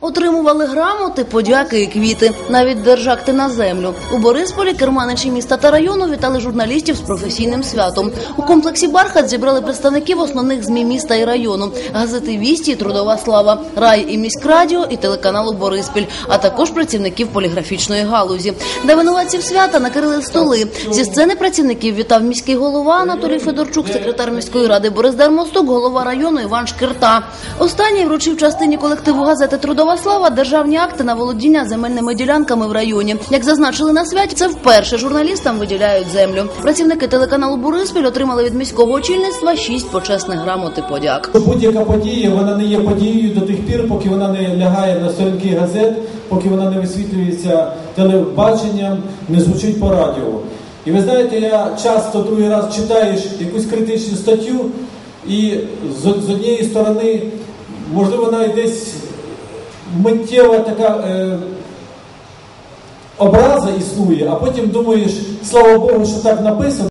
Отримували грамоти, подяки і квіти, навіть держакти на землю. У Борисполі керманичі міста та району вітали журналістів з професійним святом. У комплексі Бархат зібрали представників основних змі міста і району, газети Вісті, і Трудова слава, Рай і міськрадіо і телеканалу Бориспіль, а також працівників поліграфічної галузі. Для винуватців свята накрили столи. Зі сцени працівників вітав міський голова Анатолій Федорчук, секретар міської ради Борис Дармостук, голова району Іван Шкирта. Останній вручив частині колективу газети Трудова слава державні акти на володіння земельними ділянками в районі. Як зазначили на святі, це вперше журналістам виділяють землю. Працівники телеканалу Бориспіль отримали від міського очільництва шість почесних грамот і подяк. Будь-яка подія вона не є подією до тих пір, поки вона не лягає на сторінки газет, поки вона не висвітлюється телебаченням, не звучить по радіо. І ви знаєте, я часто другий раз читаєш якусь критичну статтю, і з однієї сторони, можливо, навіть десь миттєва така е, образа існує, а потім думаєш, слава Богу, що так написано.